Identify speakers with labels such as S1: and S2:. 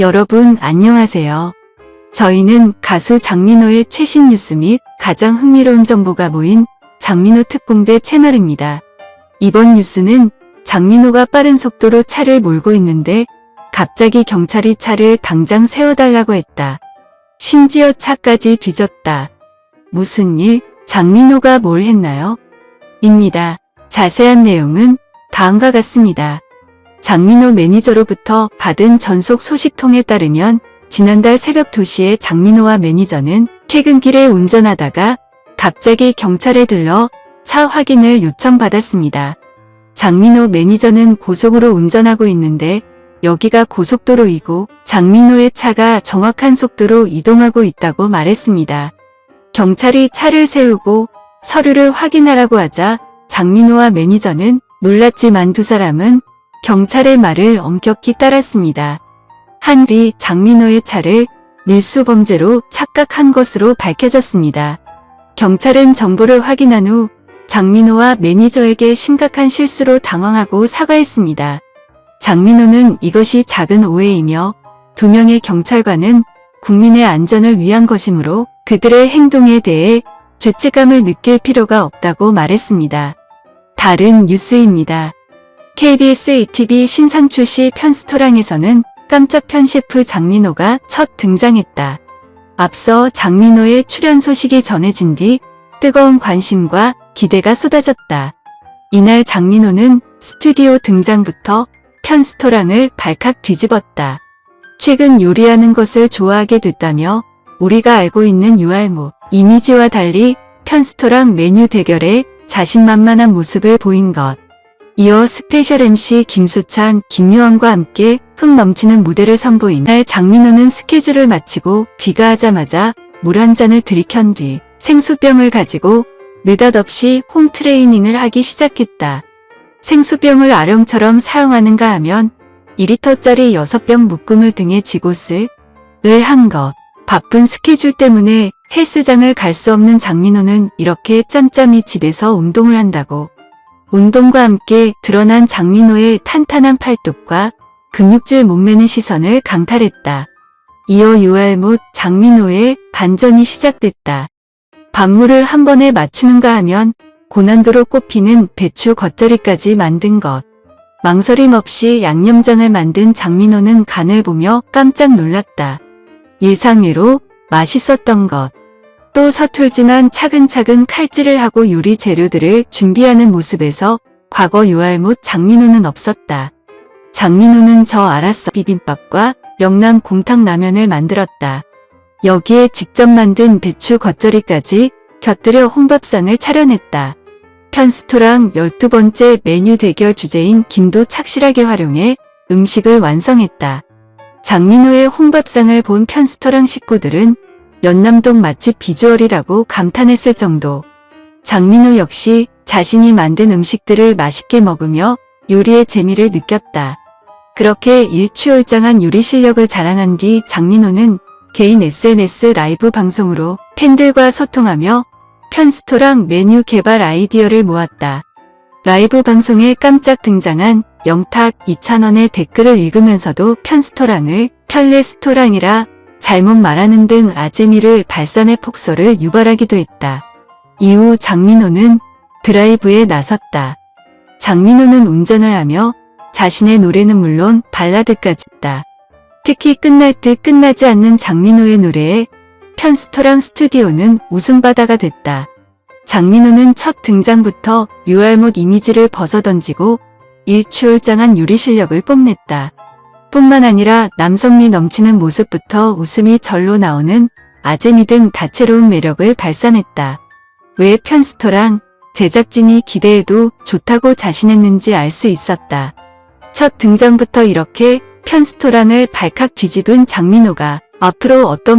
S1: 여러분 안녕하세요. 저희는 가수 장민호의 최신 뉴스 및 가장 흥미로운 정보가 모인 장민호 특공대 채널입니다. 이번 뉴스는 장민호가 빠른 속도로 차를 몰고 있는데 갑자기 경찰이 차를 당장 세워달라고 했다. 심지어 차까지 뒤졌다. 무슨 일? 장민호가 뭘 했나요? 입니다. 자세한 내용은 다음과 같습니다. 장민호 매니저로부터 받은 전속 소식통에 따르면 지난달 새벽 2시에 장민호와 매니저는 퇴근길에 운전하다가 갑자기 경찰에 들러 차 확인을 요청받았습니다. 장민호 매니저는 고속으로 운전하고 있는데 여기가 고속도로이고 장민호의 차가 정확한 속도로 이동하고 있다고 말했습니다. 경찰이 차를 세우고 서류를 확인하라고 하자 장민호와 매니저는 놀랐지만 두 사람은 경찰의 말을 엄격히 따랐습니다. 한리 장민호의 차를 밀수 범죄로 착각한 것으로 밝혀졌습니다. 경찰은 정보를 확인한 후 장민호와 매니저에게 심각한 실수로 당황하고 사과했습니다. 장민호는 이것이 작은 오해이며 두 명의 경찰관은 국민의 안전을 위한 것이므로 그들의 행동에 대해 죄책감을 느낄 필요가 없다고 말했습니다. 다른 뉴스입니다. KBS ATV 신상 출시 편스토랑에서는 깜짝 편 셰프 장민호가 첫 등장했다. 앞서 장민호의 출연 소식이 전해진 뒤 뜨거운 관심과 기대가 쏟아졌다. 이날 장민호는 스튜디오 등장부터 편스토랑을 발칵 뒤집었다. 최근 요리하는 것을 좋아하게 됐다며 우리가 알고 있는 유알무 이미지와 달리 편스토랑 메뉴 대결에 자신만만한 모습을 보인 것. 이어 스페셜 MC 김수찬, 김유한과 함께 흥 넘치는 무대를 선보인 날 장민호는 스케줄을 마치고 귀가하자마자 물 한 잔을 들이켠 뒤 생수병을 가지고 느닷없이 홈 트레이닝을 하기 시작했다. 생수병을 아령처럼 사용하는가 하면 2리터짜리 6병 묶음을 등에 지고 쓸을 한 것. 바쁜 스케줄 때문에 헬스장을 갈 수 없는 장민호는 이렇게 짬짬이 집에서 운동을 한다고. 운동과 함께 드러난 장민호의 탄탄한 팔뚝과 근육질 몸매는 시선을 강탈했다. 이어 유알못 장민호의 반전이 시작됐다. 반물을 한 번에 맞추는가 하면 고난도로 꼽히는 배추 겉절이까지 만든 것. 망설임 없이 양념장을 만든 장민호는 간을 보며 깜짝 놀랐다. 예상외로 맛있었던 것. 또 서툴지만 차근차근 칼질을 하고 요리 재료들을 준비하는 모습에서 과거 유알못 장민호는 없었다. 장민호는 저 알았어 비빔밥과 명란 곰탕 라면을 만들었다. 여기에 직접 만든 배추 겉절이까지 곁들여 혼밥상을 차려냈다. 편스토랑 12번째 메뉴 대결 주제인 김도 착실하게 활용해 음식을 완성했다. 장민호의 혼밥상을 본 편스토랑 식구들은 연남동 맛집 비주얼이라고 감탄했을 정도. 장민호 역시 자신이 만든 음식들을 맛있게 먹으며 요리의 재미를 느꼈다. 그렇게 일취월장한 요리 실력을 자랑한 뒤 장민호는 개인 SNS 라이브 방송으로 팬들과 소통하며 편스토랑 메뉴 개발 아이디어를 모았다. 라이브 방송에 깜짝 등장한 영탁 2,000원의 댓글을 읽으면서도 편스토랑을 편레스토랑이라 잘못 말하는 등 아재미를 발산해 폭소를 유발하기도 했다. 이후 장민호는 드라이브에 나섰다. 장민호는 운전을 하며 자신의 노래는 물론 발라드까지 했다. 특히 끝날 듯 끝나지 않는 장민호의 노래에 편스토랑 스튜디오는 웃음바다가 됐다. 장민호는 첫 등장부터 유알못 이미지를 벗어던지고 일취월장한 요리 실력을 뽐냈다. 뿐만 아니라 남성미 넘치는 모습부터 웃음이 절로 나오는 아재미 등 다채로운 매력을 발산했다. 왜 편스토랑 제작진이 기대해도 좋다고 자신했는지 알 수 있었다. 첫 등장부터 이렇게 편스토랑을 발칵 뒤집은 장민호가 앞으로 어떤